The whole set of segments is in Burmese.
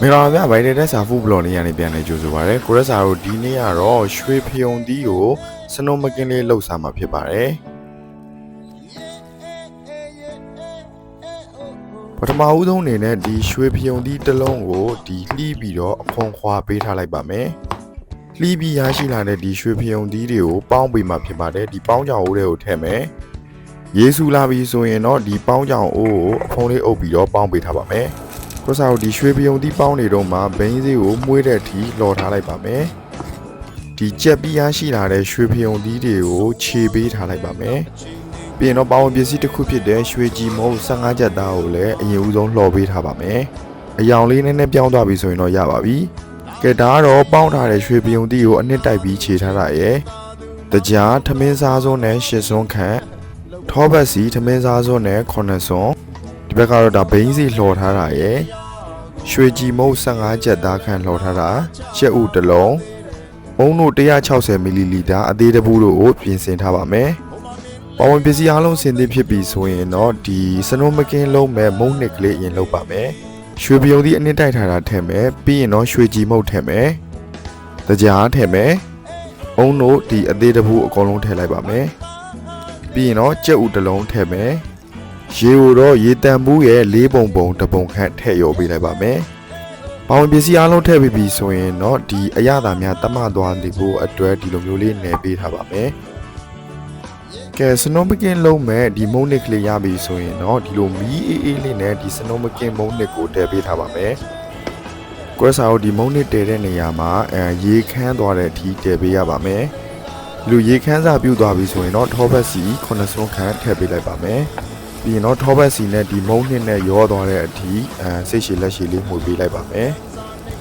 မင်္ဂလာပါဗျဗိုင်ဒက်ဆာဖူဘလော့လေးရနေပြန်နေကြိုဆိုပါရစေကိုရက်ဆာတို့ဒီနေ့ကတော့ရွှေဖယုံသီးကိုစနုံမကင်းလေးလှုပ်စားမှာဖြစ်ပါတယ်ပထမဦးဆုံးအနေနဲ့ဒီရွှေဖယုံသီးတစ်လုံးကိုဒီလှီးပြီးတော့အခွန်ခွာပေးထားလိုက်ပါမယ်လှီးပြီးရရှိလာတဲ့ဒီရွှေဖယုံသီးတွေကိုပေါင်းပေးမှာဖြစ်ပါတယ်ဒီပေါင်းကြောင်အိုးတွေကိုထည့်မယ်ယေစုလာပြီဆိုရင်တော့ဒီပေါင်းကြောင်အိုးကိုအဖုံးလေးအုပ်ပြီးတော့ပေါင်းပေးထားပါမယ် ကိုစားတို့ဒီရွှေပြုံတီးပေါင်းနေတော့မှဘိန်းစေးကိုမှုေးတဲ့အထိလော်ထားလိုက်ပါမယ်ဒီကြက်ပြီးရရှိလာတဲ့ရွှေပြုံတီးတွေကိုခြေပေးထားလိုက်ပါမယ်ပြီးရင်တော့ပေါင်းပစ္စည်းတစ်ခုဖြစ်တဲ့ရွှေကြည်မုံ15ချက်သားကိုလည်းအရင်ဦးဆုံးလှော်ပေးထားပါမယ်အယောင်လေးနည်းနည်းပြောင်းသွားပြီဆိုရင်တော့ရပါပြီကဲဒါကတော့ပေါင်းထားတဲ့ရွှေပြုံတီးကိုအနှစ်တိုက်ပြီးခြေထားတာရယ်တကြားထမင်းစားစွန်းနဲ့ရှစ်စွန်းခန့်ထောပတ်စီထမင်းစားစွန်းနဲ့ခုနှစ်စွန်းဒီဘက်ကတော့ဒါဘိန်းစီလှော်ထားတာရယ် ရွှေကြည်မုတ်15ချက်သားခန့်လှော်ထားတာချက်ဥတစ်လုံးအုံတို့160မီလီလီတာအသေးတပူးတို့ကိုပြင်ဆင်ထားပါမယ်။ပဝင်ပစ္စည်းအလုံးစင်သစ်ဖြစ်ပြီဆိုရင်တော့ဒီစနိုးမကင်းလုံးမဲ့မုံနစ်ကလေးအရင်လုပ်ပါမယ်။ရွှေပြုံသီးအနှစ်တိုက်ထားတာထည့်မယ်ပြီးရင်တော့ရွှေကြည်မုတ်ထည့်မယ်။တကြားထည့်မယ်။အုံတို့ဒီအသေးတပူးအကုန်လုံးထည့်လိုက်ပါမယ်။ပြီးရင်တော့ကြက်ဥတစ်လုံးထည့်မယ်။ ရေကိုတော့ရေတန်ဘူးရဲ့၄ပုံပုံတစ်ပုံခန့်ထည့်ရောပေးလိုက်ပါမယ်။ပေါင်ပစ္စည်းအလုံးထည့်ပြီးပြီဆိုရင်တော့ဒီအရသာများတမသွားနေဖို့အတွက်ဒီလိုမျိုးလေးနယ်ပေးထားပါမယ်။ကဲစနိုးမကင်းလုံးမဲ့ဒီမုံနစ်ကလေးရပြီဆိုရင်တော့ဒီလိုမီးအေးအေးလေးနဲ့ဒီစနိုးမကင်းမုံနစ်ကိုတည်ပေးထားပါမယ်။ကွဲစာကိုဒီမုံနစ်တည်တဲ့နေရာမှာအဲရေခမ်းသွားတဲ့အထိတည်ပေးရပါမယ်။လူရေခမ်းစာပြုတ်သွားပြီဆိုရင်တော့ထောပတ်စီ9စွန်းခန့်ထည့်ပေးလိုက်ပါမယ်။ ပြီးရင်တော့ထောပတ်စီနဲ့ဒီမုံနှစ်နဲ့ရောသွားတဲ့အထိအဲစိတ်ရှည်လက်ရှည်လေးမှုပေးလိုက်ပါမယ်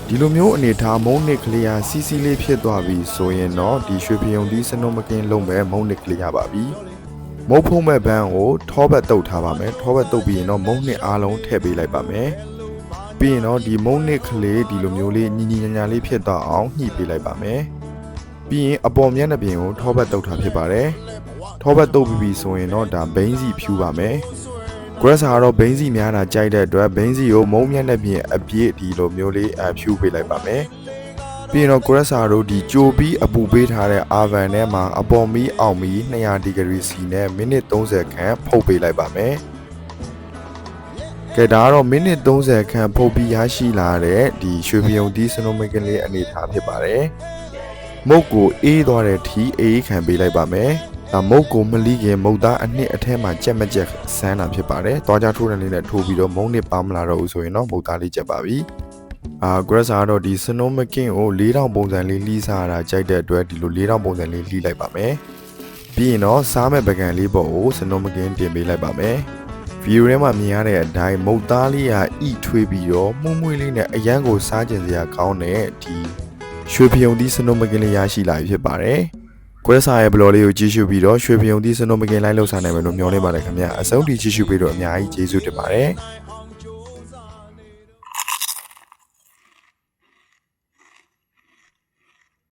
ဒီလိုမျိုးအနေထားမုံနှစ်ကလေးဟာစီစီလေးဖြစ်သွားပြီဆိုရင်တော့ဒီရွှေပြုံဒီစနုံမကင်းလုံးမဲ့မုံနှစ်ကလေးရပါပြီမုံဖုံးမဲ့ဘန်းကိုထောပတ်တုတ်ထားပါမယ်ထောပတ်တုတ်ပြီးရင်တော့မုံနှစ်အားလုံးထည့်ပေးလိုက်ပါမယ်ပြီးရင်တော့ဒီမုံနှစ်ကလေးဒီလိုမျိုးလေးညီညီညာညာလေးဖြစ်သွားအောင်ညှိပေးလိုက်ပါမယ်ပြီးရင်အပေါ်မျက်နှာပြင်ကိုထောပတ်တုတ်ထားဖြစ်ပါတယ် ထောပတ်တုတ်ပြီးပြီဆိုရင်တော့ဒါဘိန်းစီဖြူပါမယ်။ Grasser ကတော့ဘိန်းစီများတာကြိုက်တဲ့အတွက်ဘိန်းစီကိုမုံမြတ်နဲ့ပြင်အပြည့်ဒီလိုမျိုးလေးအဖြူပေးလိုက်ပါမယ်။ပြီးရင်တော့ Grasser တို့ဒီကြိုပြီးအပူပေးထားတဲ့ oven ထဲမှာအပေါ်မီအောင်မီ200ဒီဂရီစီနဲ့မိနစ်30ခန့်ဖုတ်ပေးလိုက်ပါမယ်။ကဲဒါကတော့မိနစ်30ခန့်ဖုတ်ပြီးရရှိလာတဲ့ဒီရွှေပြုံဒီစနိုမီကင်လေးအနေထားဖြစ်ပါတယ်။မုတ်ကိုအေးသွားတဲ့ထိအေးခံပေးလိုက်ပါမယ်။ ဒါမုတ်ကိုမလီခင်မုတ်သားအနှစ်အထဲမှာကြက်မကြက်ဆန်းတာဖြစ်ပါတယ်။သွားကြထိုးတဲ့လေးနဲ့ထိုးပြီးတော့မုံနစ်ပါမလာတော့ဘူးဆိုရင်တော့မုတ်သားလေးကြက်ပါပြီ။အာ grasser ကတော့ဒီ snow making ကို4000ပုံစံလေးလှီးစားရတာကြိုက်တဲ့အတွက်ဒီလို4000ပုံစံလေးလှီးလိုက်ပါမယ်။ပြီးရင်တော့စားမဲ့ပကံလေးပေါ့ကို snow making တင်ပေးလိုက်ပါမယ်။ view ထဲမှာမြင်ရတဲ့အတိုင်းမုတ်သားလေးဟာဣထွေးပြီးတော့မှုန့်မွေးလေးနဲ့အရန်ကိုစားကျင်စရာကောင်းတဲ့ဒီရွှေပြုံသီး snow making လေးရရှိလာပြီဖြစ်ပါတယ်။ ကွဲစာရဲ့ဘလော်လေးကိုကြည့်ရှုပြီးတော့ရွှေပြုံသီးစနုံမကင်လိုက်လှုပ်ဆောင်နိုင်မယ်လို့မျှော်လင့်ပါတယ်ခင်ဗျာအဆုံးထိကြည့်ရှုပြီးတော့အများကြီးကျေးဇူးတင်ပါတယ်